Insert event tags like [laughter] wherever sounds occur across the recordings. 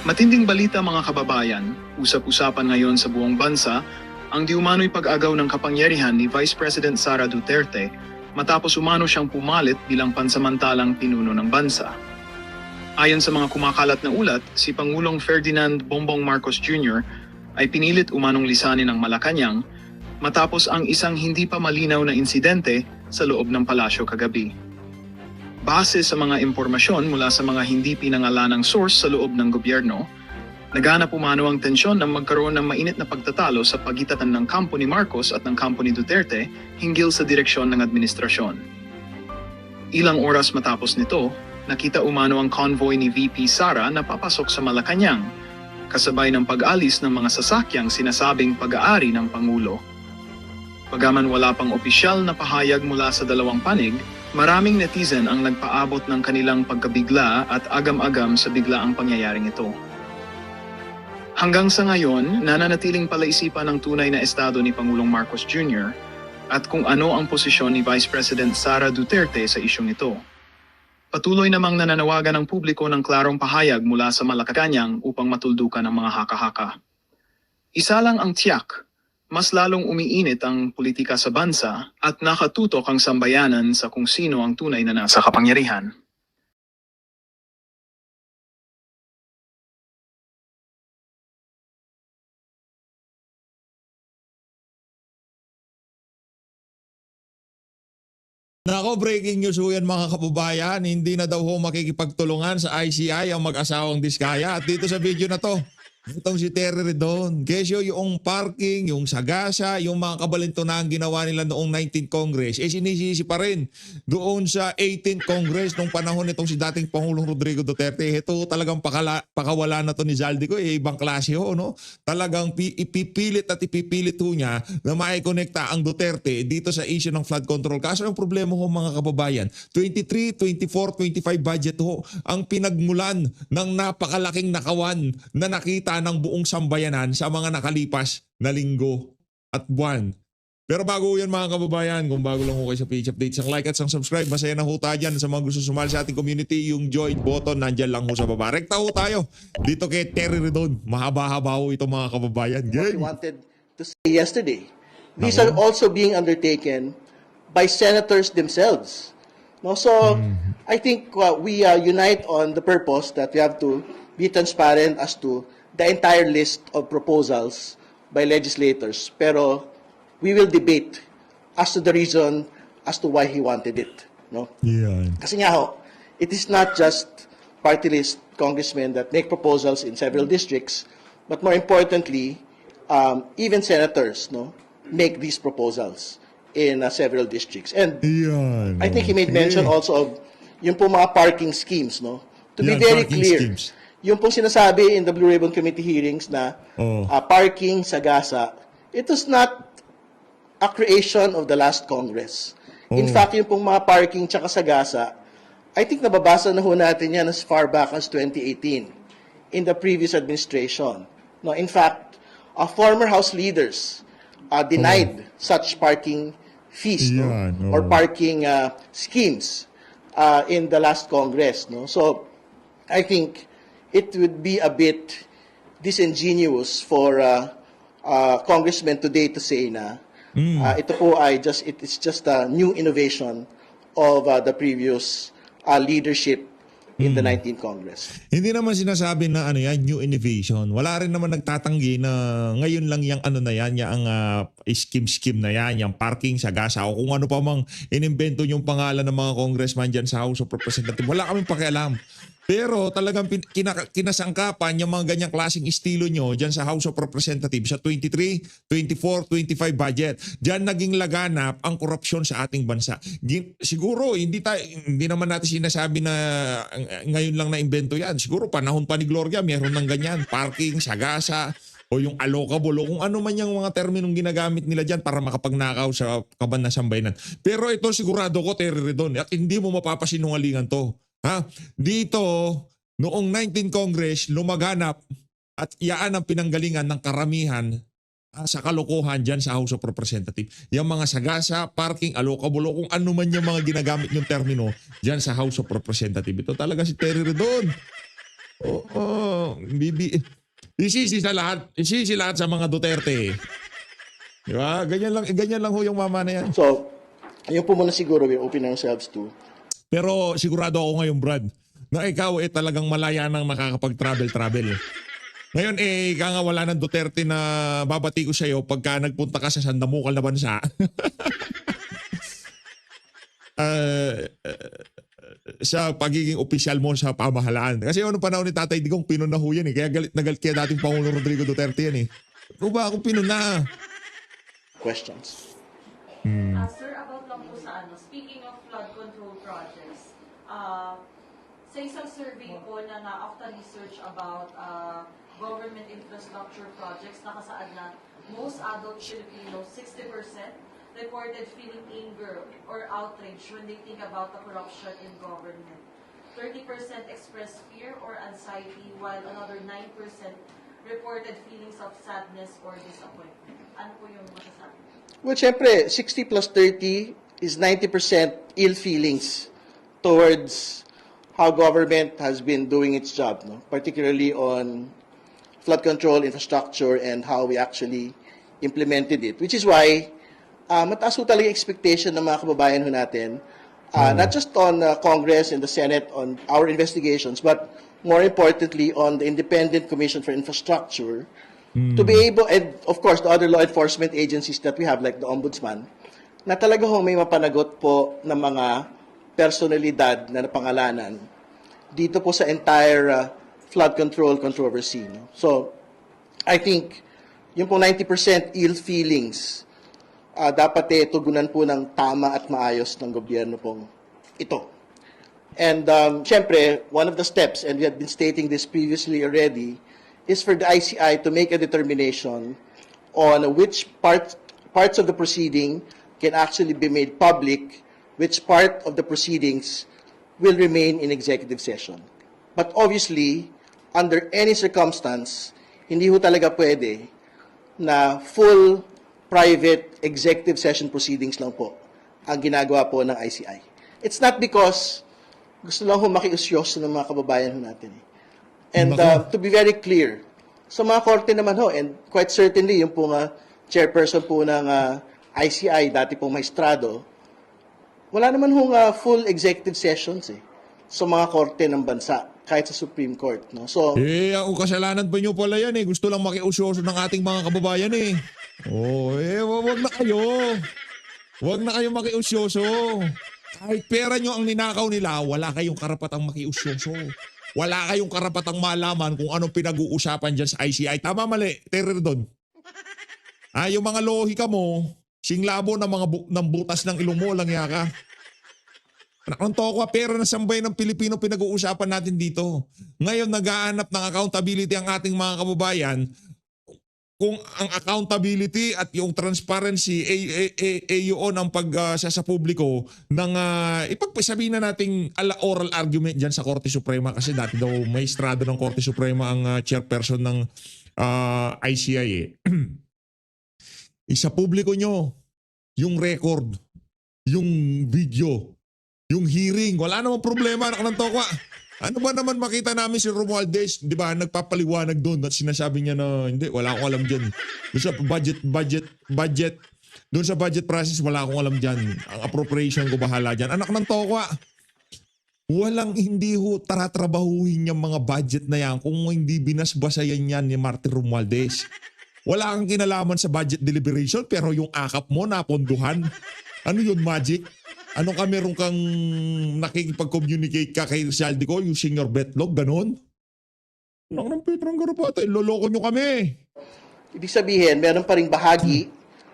Matinding balita mga kababayan, usap-usapan ngayon sa buong bansa ang diumano'y pag-agaw ng kapangyarihan ni Vice President Sara Duterte matapos umano siyang pumalit bilang pansamantalang pinuno ng bansa. Ayon sa mga kumakalat na ulat, si Pangulong Ferdinand Bongbong Marcos Jr. ay pinilit umanong lisanin ng Malacanang matapos ang isang hindi pa malinaw na insidente sa loob ng palasyo kagabi. Base sa mga impormasyon mula sa mga hindi pinangalanang source sa loob ng gobyerno, naganap umano ang tensyon nang magkaroon ng mainit na pagtatalo sa pagitan ng kampo ni Marcos at ng kampo ni Duterte hinggil sa direksyon ng administrasyon. Ilang oras matapos nito, nakita umano ang convoy ni VP Sara na papasok sa Malacanang, kasabay ng pag-alis ng mga sasakyang sinasabing pag-aari ng Pangulo. Bagaman wala pang opisyal na pahayag mula sa dalawang panig, maraming netizen ang nagpaabot ng kanilang pagkabigla at agam-agam sa biglaang pangyayaring ito. Hanggang sa ngayon, nananatiling palaisipan ng tunay na estado ni Pangulong Marcos Jr. at kung ano ang posisyon ni Vice President Sara Duterte sa isyong ito. Patuloy namang nananawagan ng publiko ng klarong pahayag mula sa Malacanang upang matuldukan ang mga haka-haka. Isa lang ang tiyak, mas lalong umiinit ang politika sa bansa at nakatutok ang sambayanan sa kung sino ang tunay na nasa kapangyarihan. Nako, breaking news ho yan mga kababayan. Hindi na daw ho makikipagtulungan sa ICI ang mag-asawang Diskaya. At dito sa video na to, itong si Terry Redon. Kesyo yung parking, yung sagasa, yung mga kabalinto na ang ginawa nila noong 19th Congress, eh sinisisi pa rin doon sa 18th Congress nung panahon nitong si dating Pangulong Rodrigo Duterte. Ito talagang pakala, pakawala na to ni Zaldico. Eh, ibang klase ho, no? Talagang pi- ipipilit at ipipilit ho niya na maikonekta ang Duterte dito sa issue ng flood control. Kaso ang problema ho mga kababayan, 23, 24, 25 budget ho ang pinagmulan ng napakalaking nakawan na nakita ng buong sambayanan sa mga nakalipas na linggo at buwan. Pero bago yan mga kababayan, kung bago lang ho kayo sa page update, sang like at sang subscribe, masaya na ho tayo dyan sa mga gusto sumali sa ating community, yung join button, nandyan lang ho sa baba. Rekta ho tayo dito kay Terry Redon. Mahaba-haba ho ito mga kababayan. what we wanted to say yesterday. These Ako. are also being undertaken by senators themselves. No, so I think uh, we uh, unite on the purpose that we have to be transparent as to the entire list of proposals by legislators. Pero we will debate as to the reason as to why he wanted it. No? Yan. Kasi nga ho, it is not just party list congressmen that make proposals in several districts, but more importantly, um, even senators no, make these proposals in uh, several districts. And Yan. I think he made mention also of yung po mga parking schemes, no? To be Yan, very clear, schemes. Yung pong sinasabi in the Blue Ribbon Committee hearings na Oh. uh, parking sa Gasa, it was not a creation of the last Congress. In Oh. fact, yung pong mga parking tsaka sa Gasa, I think nababasa na ho natin yan as far back as 2018 in the previous administration. No, in fact, uh, former House leaders uh, denied such parking fees no, Yan, or oh. parking uh, schemes uh, in the last Congress. No? So, I think it would be a bit disingenuous for uh, uh, congressmen today to say na uh, ito po ay just it is just a new innovation of uh, the previous uh, leadership in the 19th Congress. Hindi naman sinasabi na ano yan, new innovation. Wala rin naman nagtatanggi na ngayon lang yung ano na yan, yung uh, scheme-scheme na yan, yung parking sa gasa o kung ano pa mang inimbento yung pangalan ng mga congressman dyan sa House of Representatives. Wala kaming pakialam. Pero talagang kinasangkapan yung mga ganyang klaseng estilo nyo dyan sa House of Representatives sa 23, 24, 25 budget. Dyan naging laganap ang korupsyon sa ating bansa. Siguro hindi tayo hindi naman natin sinasabi na ngayon lang na imbento yan. Siguro panahon pa ni Gloria meron ng ganyan, parking, sagasa, o yung allocable o kung ano man yung mga terminong ginagamit nila dyan para makapagnakaw sa kaban na sambayanan. Pero ito sigurado ko, Terry Redon, at hindi mo mapapasinungalingan to. Ha? Dito, noong 19 Congress, lumaganap at iyaan ang pinanggalingan ng karamihan ah, sa kalokohan dyan sa House of Representatives. Yung mga sagasa, parking, allocable, o kung ano man yung mga ginagamit yung termino dyan sa House of Representatives. Ito talaga si Terry Redon. Oo, bibi. Isisi sa lahat. Isisi lahat sa mga Duterte. Di ba? Ganyan lang, ganyan lang ho yung mama na yan. So, yun po muna siguro we open ourselves to. Pero sigurado ako ngayon, Brad, na ikaw eh talagang malaya nang makakapag-travel-travel. Ngayon eh, ika nga wala ng Duterte na babati ko sa'yo pagka nagpunta ka sa sandamukal na bansa. [laughs] Eh, sa pagiging opisyal mo sa pamahalaan. Kasi ano panahon ni Tatay Digong, pinuna ho yan eh. Kaya galit na galit kaya dating Pangulo Rodrigo Duterte yan eh. Ano ba akong pinuna? Questions. Uh, sir, about lang po sa ano, speaking of flood control projects, uh, sa isang survey po na na-after research about uh, government infrastructure projects, nakasaad na most adult Filipinos, 60% reported feeling anger or outrage when they think about the corruption in government. 30% expressed fear or anxiety, while another 9% reported feelings of sadness or disappointment. Ano po yung masasabi? Well, syempre, 60 plus 30 is 90% ill feelings towards how government has been doing its job, no? particularly on flood control infrastructure and how we actually implemented it. Which is why, uh, mataas ho talaga expectation ng mga kababayan ho natin, uh, not just on uh, Congress and the Senate on our investigations, but more importantly on the Independent Commission for Infrastructure, to be able, and of course, the other law enforcement agencies that we have, like the Ombudsman, na talaga ho may mapanagot po ng mga personalidad na napangalanan dito po sa entire uh, flood control controversy. No? So, I think, yung po 90% ill feelings, ah, dapat eh, tugunan po ng tama at maayos ng gobyerno pong ito. And um, syempre, one of the steps, and we had been stating this previously already, is for the ICI to make a determination on which part, parts of the proceeding can actually be made public, which part of the proceedings will remain in executive session. But obviously, under any circumstance, hindi ho talaga pwede na full private executive session proceedings lang po ang ginagawa po ng ICI. It's not because gusto lang ho makiusyoso ng mga kababayan natin. And uh, to be very clear, sa mga korte naman ho, and quite certainly yung po nga chairperson po ng uh, ICI, dati pong maestrado, wala naman hong uh, full executive sessions eh sa mga korte ng bansa, kahit sa Supreme Court. No? So, Eh, ang kasalanan pa nyo pala yan eh. Gusto lang makiusyoso ng ating mga kababayan eh. Oh, eh, wa- wag na kayo. Wag na kayo makiusyoso. Kahit pera nyo ang ninakaw nila, wala kayong karapatang makiusyoso. Wala kayong karapatang malaman kung anong pinag-uusapan dyan sa ICI. Tama mali, terror doon. Ah, yung mga lohika mo, singlabo ng mga bu- ng butas ng ilong mo, lang yaka. Anak ng toko, pera na sambay ng Pilipino pinag-uusapan natin dito. Ngayon, nag-aanap ng accountability ang ating mga kababayan. Kung ang accountability at yung transparency ay, ay, ay, ay yun ang pag ah, sa, publiko ng uh, ipagpasabihin na nating ala oral argument dyan sa Korte Suprema kasi dati daw may estrado ng Korte Suprema ang ah, chairperson ng ah, ICI eh. [clears throat] Isa publiko nyo yung record, yung video, yung hearing, wala namang problema, anak ng tokwa. Ano ba naman makita namin si Romualdez, di ba, nagpapaliwanag doon at sinasabi niya na hindi, wala akong alam dyan. Doon sa budget, budget, budget, doon sa budget process, wala akong alam dyan. Ang appropriation ko bahala dyan. Anak ng tokwa, walang hindi ho taratrabahuhin yung mga budget na yan kung hindi binasbasayan yan ni Martin Romualdez. Wala kang kinalaman sa budget deliberation pero yung akap mo naponduhan. Ano yun, magic? Ano ka meron kang nakikipag-communicate ka kay Rizalde ko using your betlog, ganun? Lang ng Petrang Garapata, loloko nyo kami. ibig sabihin, meron pa ring bahagi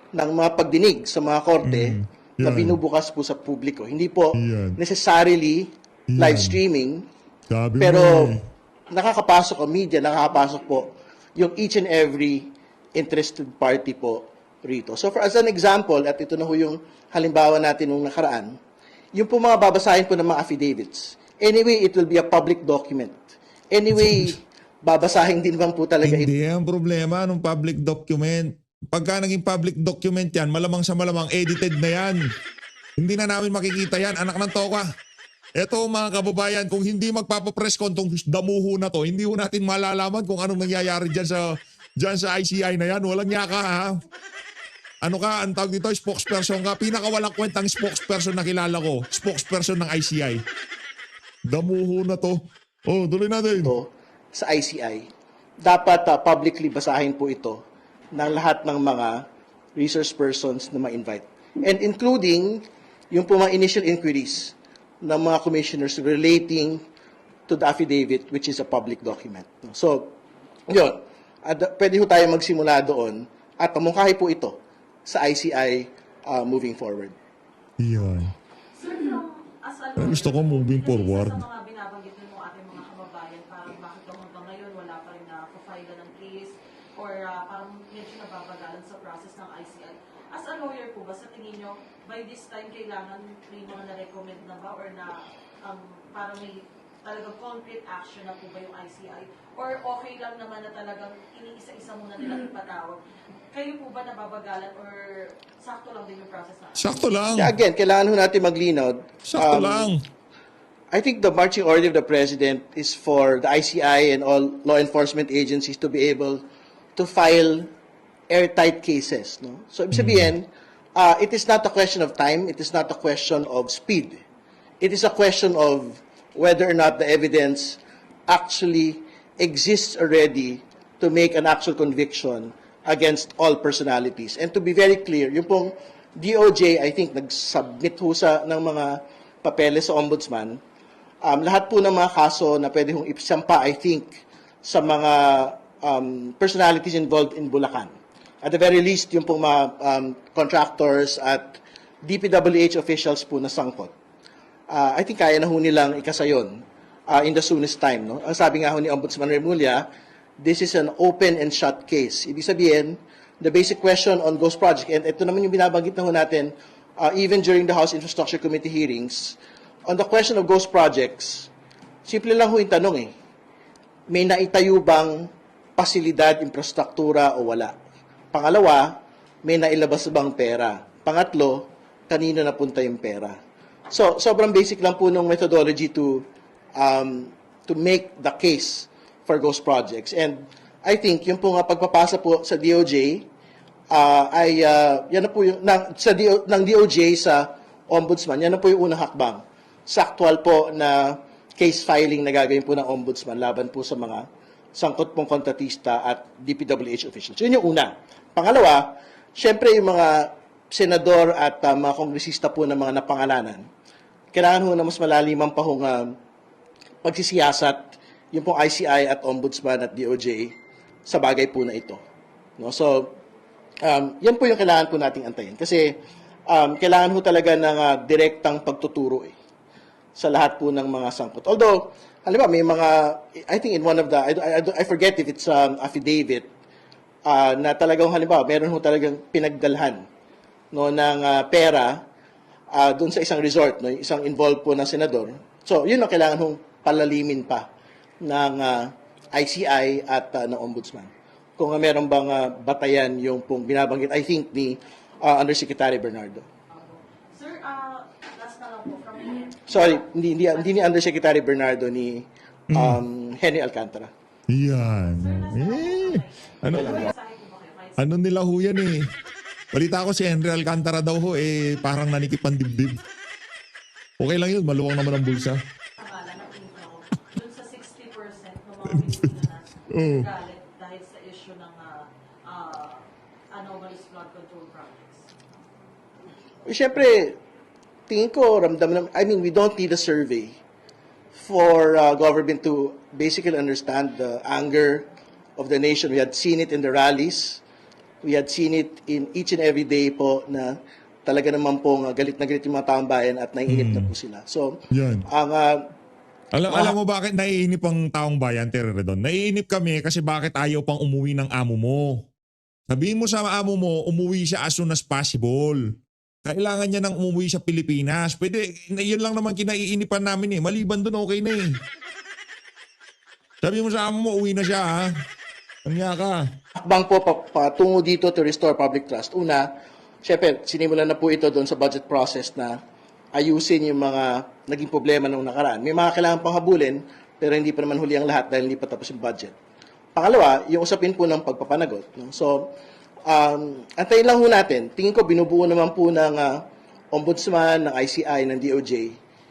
ng mga pagdinig sa mga korte Mm, na binubukas po sa publiko. Hindi po Yan. necessarily Yan. live streaming, Sabi pero mo eh. nakakapasok ang media, nakakapasok po yung each and every interested party po rito. So for as an example, at ito na ho yung halimbawa natin nung nakaraan, yung po mga babasahin po ng mga affidavits. Anyway, it will be a public document. Anyway, [laughs] babasahin din bang po talaga ito? Hindi ang problema ng public document. Pagka naging public document yan, malamang sa malamang edited na yan. Hindi na namin makikita yan, anak ng toka. Eto mga kababayan, kung hindi magpapapress con tong damuho na to, hindi ho natin malalaman kung anong nangyayari dyan sa, dyan sa ICI na yan. Walang yaka ha. Ano ka, ang tawag dito, spokesperson ka. Pinakawalang kwentang spokesperson na kilala ko. Spokesperson ng ICI. Damuho na to. Oh, tuloy natin. ito sa ICI, dapat ah, publicly basahin po ito ng lahat ng mga resource persons na ma-invite. And including yung po mga initial inquiries ng mga commissioners relating to the affidavit which is a public document. So, yun. At, uh, pwede ho tayo magsimula doon at pamungkahi po ito sa ICI uh, moving forward. A Ang gusto ko moving forward. Sa mga binabanggit mo ating mga kababayan, parang bakit hanggang ngayon wala pa rin na file ng case or ah, parang medyo nababagalan sa process ng ICI. As a lawyer po ba, sa tingin nyo, by this time kailangan may mga na-recommend na ba or na um, parang may talagang concrete action na po ba yung ICI? Or okay lang naman na talagang iniisa-isa muna nilang ipatawag? Kayo po ba nababagalan or sakto lang din yung process na? Sakto lang. Yeah, again, kailangan ho natin maglinaw. Sakto Um, lang. I think the marching order of the president is for the ICI and all law enforcement agencies to be able to file airtight cases. No? So, ibig sabihin, uh, it is not a question of time, it is not a question of speed. It is a question of whether or not the evidence actually exists already to make an actual conviction against all personalities. And to be very clear, yung pong DOJ, I think, nag-submit ho sa, ng mga papeles sa ombudsman, um, lahat po ng mga kaso na pwede hong isampa, I think, sa mga um, personalities involved in Bulacan. At the very least, yung pong mga um, contractors at DPWH officials po na sangkot. Uh, I think kaya na ho nilang ikasayon uh, in the soonest time. No? Ang sabi nga ho ni Ombudsman Remulla, this is an open and shut case. Ibig sabihin, the basic question on Ghost Project, and ito naman yung binabanggit na ho natin, uh, even during the House Infrastructure Committee hearings, on the question of Ghost Projects, simple lang ho yung tanong eh, may naitayo bang pasilidad, infrastruktura o wala? Pangalawa, may nailabas bang pera? Pangatlo, kanino napunta yung pera? So, sobrang basic lang po nung methodology to um, to make the case for ghost projects. And I think yung po nga pagpapasa po sa DOJ uh, ay uh, yan na po yung ng, sa DO, ng DOJ sa ombudsman, yan na po yung unang hakbang sa actual po na case filing na gagawin po ng ombudsman laban po sa mga sangkot pong kontratista at DPWH officials. Yun yung una. Pangalawa, syempre yung mga senador at uh, mga kongresista po ng mga napangalanan, kailangan ho na mas malaliman pa hong uh, pagsisiyasat yung pong ICI at Ombudsman at DOJ sa bagay po na ito. No? So, um, yan po yung kailangan po nating antayin. Kasi um, kailangan ho talaga ng uh, direktang pagtuturo eh, sa lahat po ng mga sangkot. Although, halimbawa, may mga, I think in one of the, I, I, I forget if it's um, affidavit, uh, na talagang halimbawa, meron ho talagang pinagdalhan no, ng uh, pera uh, doon sa isang resort, no, isang involved po na senador. So, yun ang kailangan hong palalimin pa ng uh, ICI at uh, ng Ombudsman. Kung uh, meron bang uh, batayan yung pong binabanggit, I think, ni uh, Undersecretary Bernardo. Sir, uh, last na lang po from me. Sorry, hindi, hindi, hindi ni Undersecretary Bernardo, ni um, Henry Alcantara. Yan. Eh, ano, ano nila ho yan eh. Balita ko si Henry Alcantara daw ho eh parang nanikip ang dibdib. Okay lang yun, maluwang naman ang bulsa. pangalan ng info ko, dun sa 60% na galit dahil sa issue ng uh, uh, anomalous flood control projects. Siyempre, tingin ko, ramdam na, I mean, we don't need a survey for uh, government to basically understand the anger of the nation. We had seen it in the rallies. We had seen it in each and every day po na talaga naman po galit na galit yung mga taong bayan at naiinip na po sila. So, Yan. ang uh, Alam, alam mo bakit naiinip ang taong bayan, Teredon? Naiinip kami kasi bakit ayaw pang umuwi ng amo mo. Sabihin mo sa amo mo, umuwi siya as soon as possible. Kailangan niya nang umuwi sa Pilipinas. Pwede, yun lang naman kinaiinipan namin eh. Maliban dun, okay na eh. Sabi mo sa amo mo, uwi na siya ha. Kanya ka. hakbang po pa- patungo dito to restore public trust. Una, syempre, sinimulan na po ito doon sa budget process na ayusin yung mga naging problema nung nakaraan. May mga kailangan pang habulin, pero hindi pa naman huli ang lahat dahil hindi pa tapos yung budget. Pangalawa, yung usapin po ng pagpapanagot. No? So, um, antayin lang ho natin. Tingin ko, binubuo naman po ng ah, ombudsman, ng ICI, ng DOJ,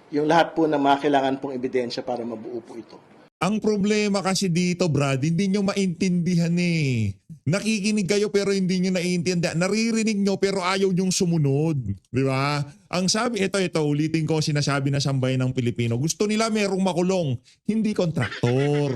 yung lahat po ng mga kailangan pong ebidensya para mabuo po ito. Ang problema kasi dito, Brad, hindi nyo maintindihan eh. Nakikinig kayo pero hindi nyo naiintindihan. Naririnig nyo pero ayaw nyong sumunod. Di ba? Ang sabi, ito, ito, ulitin ko sinasabi na sambay ng Pilipino. Gusto nila merong makulong, hindi kontraktor.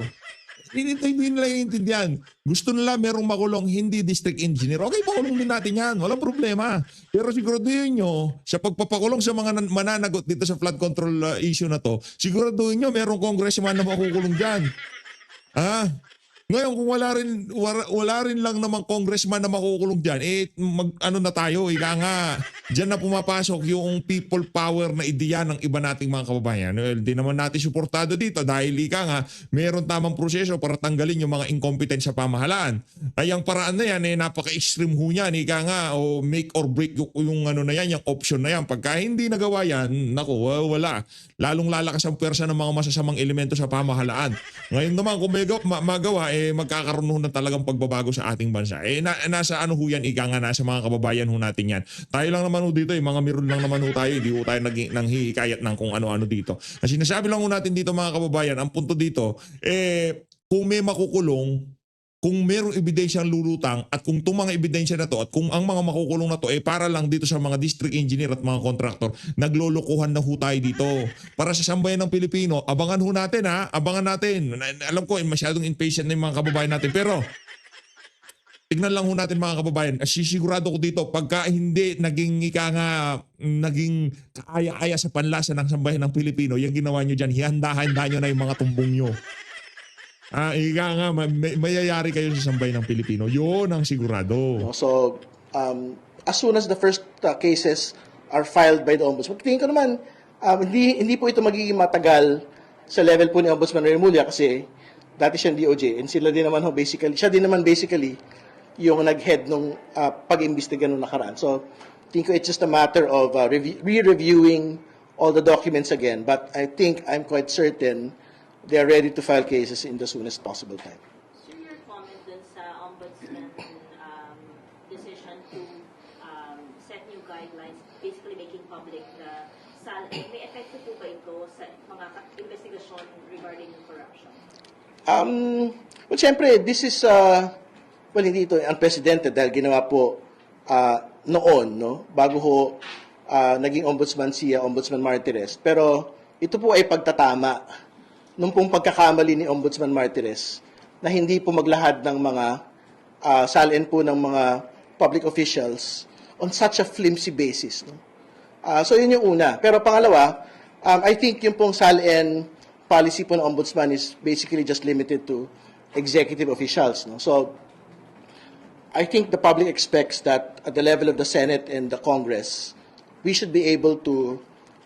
Hindi, hindi nila iintindihan. Gusto nila merong makulong, hindi district engineer. Okay, pakulong din natin yan. Walang problema. Pero siguraduhin nyo, sa pagpapakulong sa mga nan- mananagot dito sa flood control uh, issue na to, siguraduhin nyo merong congressman na makukulong dyan. Ah, ngayon kung wala rin wala, rin lang namang congressman na makukulong diyan, eh mag ano na tayo, ika nga. Diyan na pumapasok yung people power na ideya ng iba nating mga kababayan. Well, di naman natin suportado dito dahil ika nga meron tamang proseso para tanggalin yung mga incompetent sa pamahalaan. Ay ang paraan na yan eh napaka-extreme ho niyan, ika nga o make or break yung, yung ano na yan, yung option na yan. Pagka hindi nagawa yan, nako, wa- wala. Lalong lalakas ang pwersa ng mga masasamang elemento sa pamahalaan. Ngayon naman kung may gaw- ma- magawa eh magkakaroon ho na talagang pagbabago sa ating bansa. Eh na, nasa ano ho yan, ika nga nasa mga kababayan ho natin yan. Tayo lang naman ho dito, eh, mga miron lang naman ho tayo, hindi ho tayo nag, nang hihikayat ng kung ano-ano dito. Kasi sinasabi lang ho natin dito mga kababayan, ang punto dito, eh kung may makukulong, kung merong ebidensyang lulutang at kung itong mga ebidensya na to at kung ang mga makukulong na to eh para lang dito sa mga district engineer at mga contractor, naglolokohan na ho tayo dito. Para sa sambayan ng Pilipino, abangan ho natin ha, abangan natin. Na- Alam ko, eh, masyadong impatient na yung mga kababayan natin pero tignan lang ho natin mga kababayan, sisigurado ko dito, pagka hindi naging ika nga, naging kaaya-aya sa panlasa ng sambayan ng Pilipino, yung ginawa nyo dyan, hihanda-handa nyo na yung mga tumbong nyo. Ah, ika nga, ma- may, mayayari kayo sa sambay ng Pilipino. Yun ang sigurado. So, um, as soon as the first uh, cases are filed by the Ombudsman, tingin ko naman, um, hindi, hindi po ito magiging matagal sa level po ni Ombudsman Remulla kasi dati siyang DOJ and sila din naman ho basically, siya din naman basically yung nag-head nung uh, pag-imbestiga nung nakaraan. So, tingin ko it's just a matter of uh, revi- re-reviewing all the documents again. But I think I'm quite certain they are ready to file cases in the soonest possible time. Sir, your comment dun sa ombudsman um, decision to um, set new guidelines, basically making public the sal eh, may epekto po ba ito sa mga investigasyon regarding corruption? Um, well, siyempre, this is, uh, well, hindi ito unprecedented dahil ginawa po uh, noon, no? Bago ho uh, naging ombudsman siya, Ombudsman Martires. Pero ito po ay pagtatama nung pong pagkakamali ni Ombudsman Martires na hindi po maglahad ng mga uh, salin po ng mga public officials on such a flimsy basis. No? Ah, so yun yung una. Pero pangalawa, um, I think yung pong SALN policy po ng ombudsman is basically just limited to executive officials. No? So I think the public expects that at the level of the Senate and the Congress, we should be able to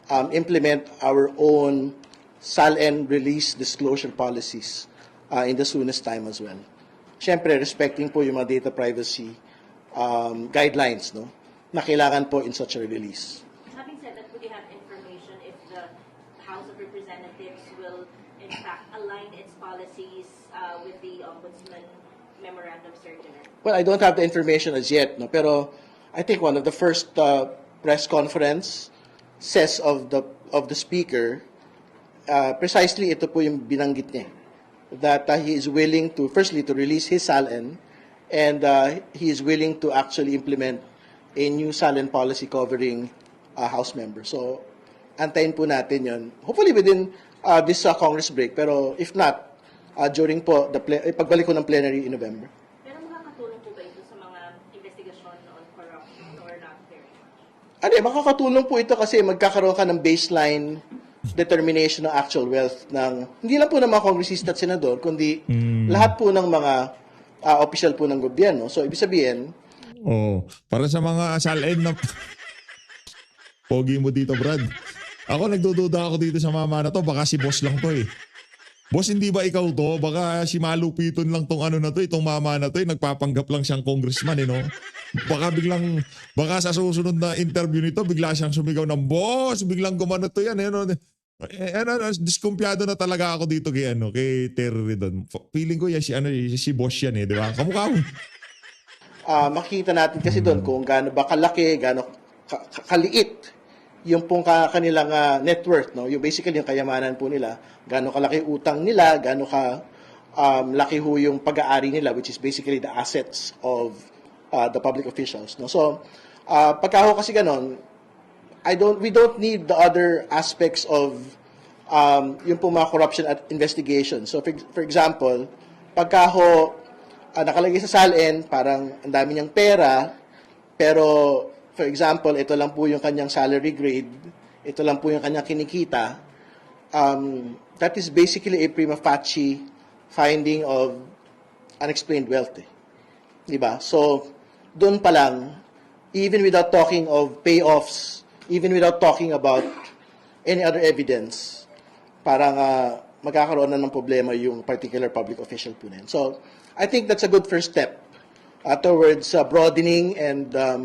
um, implement our own SALN release disclosure policies uh, in the soonest time as well. Siyempre, respecting po yung mga data privacy um, guidelines no, na kailangan po in such a release. Having said that, would you have information if the House of Representatives will in fact align its policies uh, with the ombudsman memorandum circular? Well, I don't have the information as yet, no, pero I think one of the first uh, press conference says of the of the speaker uh, precisely ito po yung binanggit niya that uh, he is willing to firstly to release his SALN and uh, he is willing to actually implement a new SALN policy covering uh, House members. So antayin po natin 'yon. Hopefully within uh, this uh, Congress break pero if not uh, during po the ple- eh, pagbalik ko ng plenary in November. Pero makakatulong po ba ito sa mga investigasyon on corruption or not very much? Ano, eh, makakatulong po ito kasi magkakaroon ka ng baseline determination ng actual wealth ng hindi lang po ng mga kongresista at senador kundi lahat po ng mga ah, official po ng gobyerno. So ibig sabihin, Oh, para sa mga salin na [laughs] Pogi mo dito, Brad. Ako nagdududa ako dito sa mama na to, baka si boss lang to eh. Boss, hindi ba ikaw to? Baka si Malupiton lang tong ano na to, itong mama na to, eh, nagpapanggap lang siyang congressman, eh, no? Baka biglang, baka sa susunod na interview nito, bigla siyang sumigaw ng boss, biglang gumano to yan, eh, no? Eh, ano, ano, diskumpiyado na talaga ako dito kay, ano, kay Terry doon. Feeling ko yan, si, ano, si, si boss yan, eh, di ba? Kamukha mo. [laughs] Ah, makikita natin kasi doon kung gaano ba kalaki, gaano ka- ka- kaliit yung pong ka- kanilang ah, net worth, no? Yung basically yung kayamanan po nila, gaano kalaki utang nila, gaano ka um, laki ho yung pag-aari nila which is basically the assets of uh, the public officials, no? So, ah, pagka ho kasi ganon, I don't we don't need the other aspects of um, yung po mga corruption at investigation. So for, for example, pagka ho ah, nakalagay sa SALN, parang ang dami niyang pera, pero for example, ito lang po yung kanyang salary grade, ito lang po yung kanyang kinikita, um, that is basically a prima facie finding of unexplained wealth. Eh. Diba? So, doon pa lang, even without talking of payoffs, even without talking about any other evidence, parang ah, magkakaroon na ng problema yung particular public official po na yun. So, I think that's a good first step uh, towards uh, broadening and um,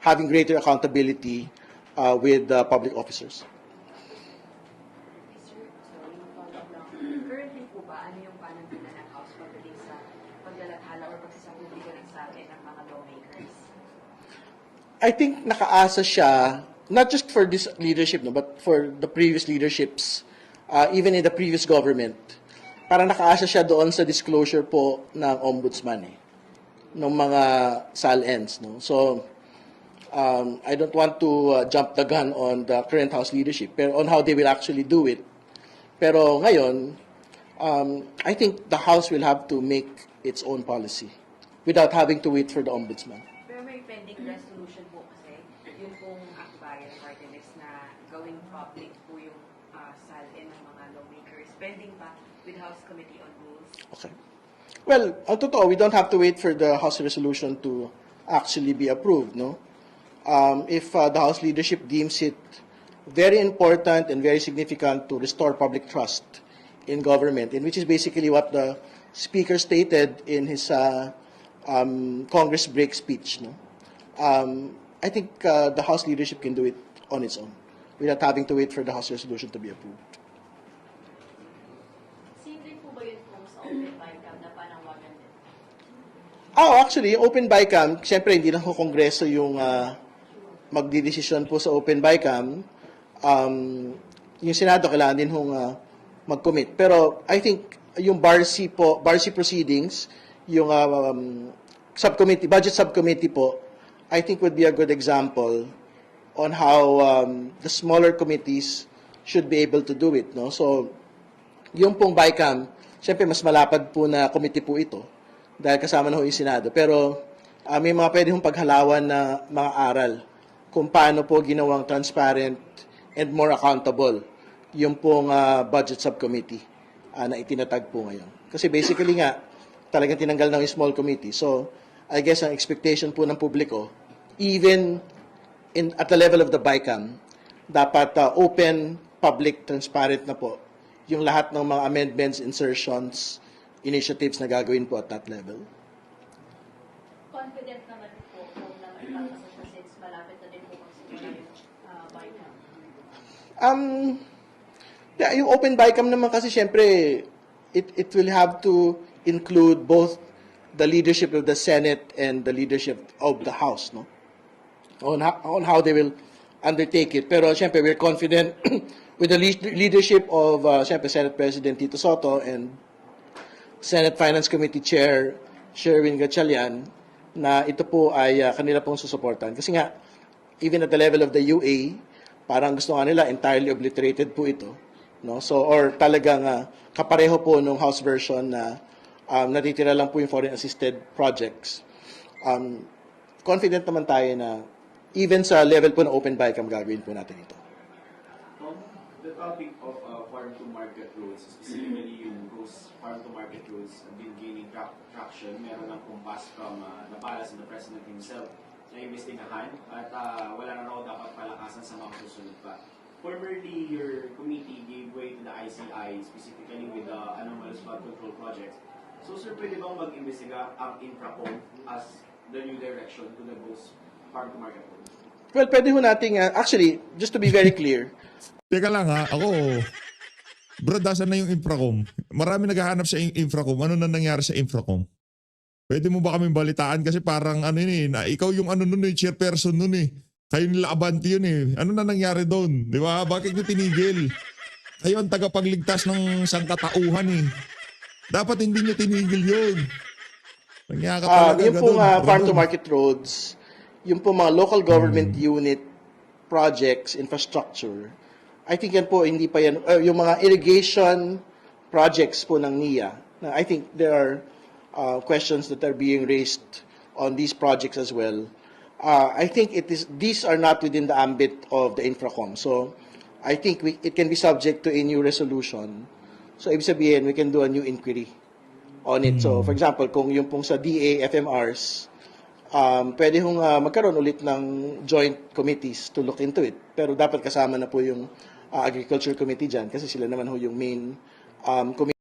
having greater accountability uh, with uh, public officers. Ano? I think nakaasa siya not just for this leadership no but for the previous leaderships uh, even in the previous government parang nakaasa siya doon sa disclosure po ng ombudsman eh ng mga SALNs no? So um, I don't want to uh, jump the gun on the current house leadership pero on how they will actually do it. Pero ngayon um, I think the house will have to make its own policy without having to wait for the ombudsman Pero may pending resolution po kasi, yun pong akbayan party list na gawing public po yung uh, salary ng mga lawmakers. Pending pa with House Committee on Rules. Okay. Well, ang totoo, we don't have to wait for the House resolution to actually be approved, no? Um, if uh, the House leadership deems it very important and very significant to restore public trust in government, in which is basically what the Speaker stated in his uh, um, Congress break speech, no? Um, I think uh, the House leadership can do it on its own without having to wait for the House resolution to be approved. Same din po ba yun kung sa open bycam na panawagan din? Oh, actually, open bycam, siyempre hindi lang ho kongreso yung uh, magdidesisyon po sa open bycam. Um, yung Senado kailangan din hong uh, mag-commit. Pero I think yung BARC po, BARC proceedings, yung uh, um, subcommittee, budget subcommittee po, I think would be a good example on how um, the smaller committees should be able to do it. No? So, yung pong BICAM, syempre mas malapad po na committee po ito dahil kasama na ho yung Senado. Pero ah, may mga pwede hong paghalawan na mga aral kung paano po ginawang transparent and more accountable yung pong ah, budget subcommittee ah, na itinatag po ngayon. Kasi basically nga, talagang tinanggal na yung small committee. So, I guess ang expectation po ng publiko, even in, at the level of the BICAM, dapat ah, open, public, transparent na po yung lahat ng mga amendments, insertions, initiatives na gagawin po at that level. Confident naman po kung na maipapasa siya since malapit na din po magsimula yung uh. Um, yeah, yung open BICAM naman kasi syempre, it, it will have to include both the leadership of the Senate and the leadership of the House, no? On how, on how they will undertake it. Pero syempre, we're confident [clears throat] with the lead- leadership of uh, syempre, Senate President Tito Soto and Senate Finance Committee Chair Sherwin Gatchalian na ito po ay uh, kanila pong susuportahan. Kasi nga, even at the level of the UA, parang gusto nga nila entirely obliterated po ito. No? So, or talagang uh, kapareho po nung House version na um, natitira lang po yung foreign assisted projects. Um, confident naman tayo na even sa level po ng open BICAM gagawin po natin ito. On the topic of uh, farm to market roads, specifically yung have been gaining tra- traction. Meron ng kumpas from uh, Napalas and the President himself na imbestigahan at uh, wala na raw dapat palakasan sa mga susunod pa. formerly your committee gave way to the ICI, specifically with the anomalous flood control projects. So sir, pwede bang mag-imbestiga ang Infracom as the new direction to the ghost farm to market? Well, pwede ho nating, uh, actually, just to be very clear, Teka lang ha, ako, bro, dasan na yung Infracom. Marami naghahanap sa in- Infracom. Ano na nangyari sa Infracom? Pwede mo ba kaming balitaan? Kasi parang ano yun eh, na, ikaw yung ano nun eh, chairperson nun eh. Kayo nila Abanti yun eh. Ano na nangyari doon? Di ba? Bakit nyo tinigil? Kayo ang tagapagligtas ng sangkatauhan eh. Dapat hindi nyo tinigil yun. Nangyaka Ah, talaga yung pong ah, bro. farm to market roads, yung pong mga local government unit projects, infrastructure, I think yan po hindi pa yan uh, yung mga irrigation projects po ng NIA. Na I think there are uh, questions that are being raised on these projects as well. Uh, I think it is these are not within the ambit of the Infracom. So I think we, it can be subject to a new resolution. So ibig sabihin, we can do a new inquiry on it. So, for example, kung yung pong sa DA, FMRs, um, pwede hong ah, magkaroon ulit ng joint committees to look into it. Pero dapat kasama na po yung ah, Agriculture Committee dyan kasi sila naman ho yung main um, committee